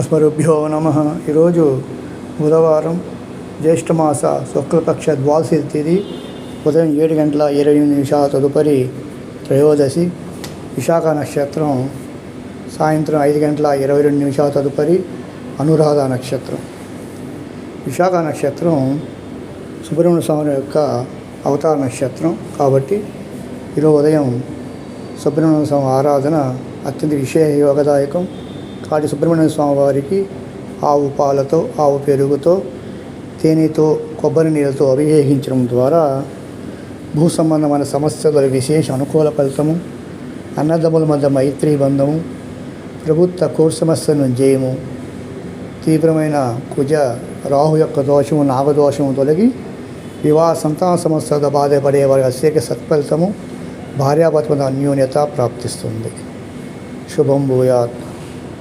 అస్మరుభ్యో నమ. ఈరోజు బుధవారం జ్యేష్ఠమాస శుక్లపక్ష ద్వాదశి తిథి ఉదయం ఏడు గంటల ఇరవై ఎనిమిది నిమిషాల తదుపరి త్రయోదశి విశాఖ నక్షత్రం సాయంత్రం ఐదు గంటల ఇరవై రెండు నిమిషాల తదుపరి అనురాధ నక్షత్రం. విశాఖ నక్షత్రం సుబ్రహ్మణ్య స్వామి యొక్క అవతార నక్షత్రం కాబట్టి ఈరోజు ఉదయం సుబ్రహ్మణ్య స్వామి ఆరాధన అత్యంత విశేష యోగదాయకం కాటి సుబ్రహ్మణ్య స్వామి వారికి ఆవు పాలతో ఆవు పెరుగుతో తేనెతో కొబ్బరి నీళ్ళతో అభిషేకించడం ద్వారా భూ సంబంధమైన సమస్యల విశేష అనుకూల ఫలితము అన్నదమ్ముల మధ్య మైత్రీ బంధము ప్రభుత్వ కోర్ సమస్యలను జయము తీవ్రమైన కుజ రాహు యొక్క దోషము నాగదోషము తొలగి వివాహ సంతాన సమస్యలతో బాధపడే వారి అత్యేక సత్ఫలితము భార్యాభర్తల అన్యోన్యత ప్రాప్తిస్తుంది. శుభం భూయాత్.